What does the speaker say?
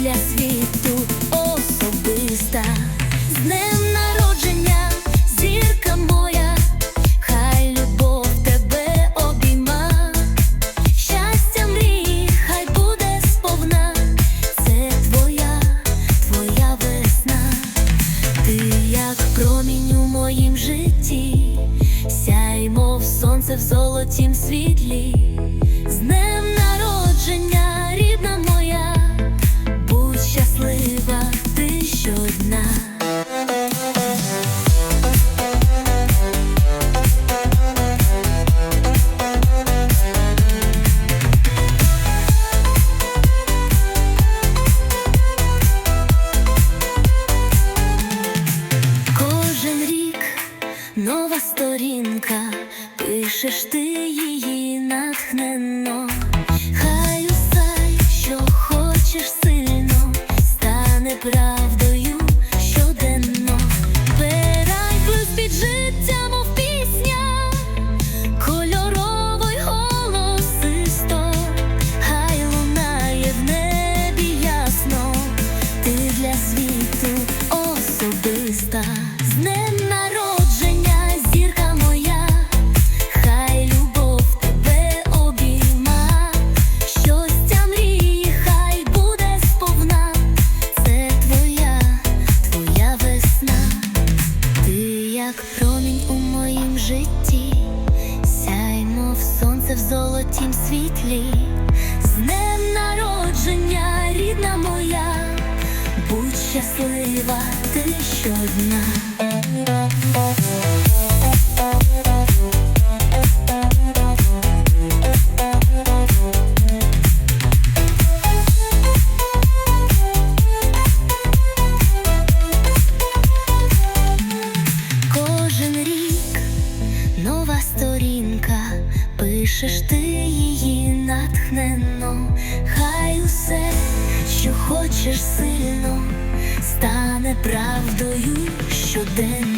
для світу особиста. З днем народження, зірка моя, хай любов тебе обійма, щастя мрії, хай буде сповна, це твоя, твоя весна, ти як промінь у моїм житті, сяй, мов сонце в золотім світлі, з днем народження. Пишеш ти її натхненно. житті, сяймо в сонце в золотім світлі, з днем народження, рідна моя, будь щаслива ти щодня. натхненно, хай усе, що хочеш сильно, стане правдою щоденно.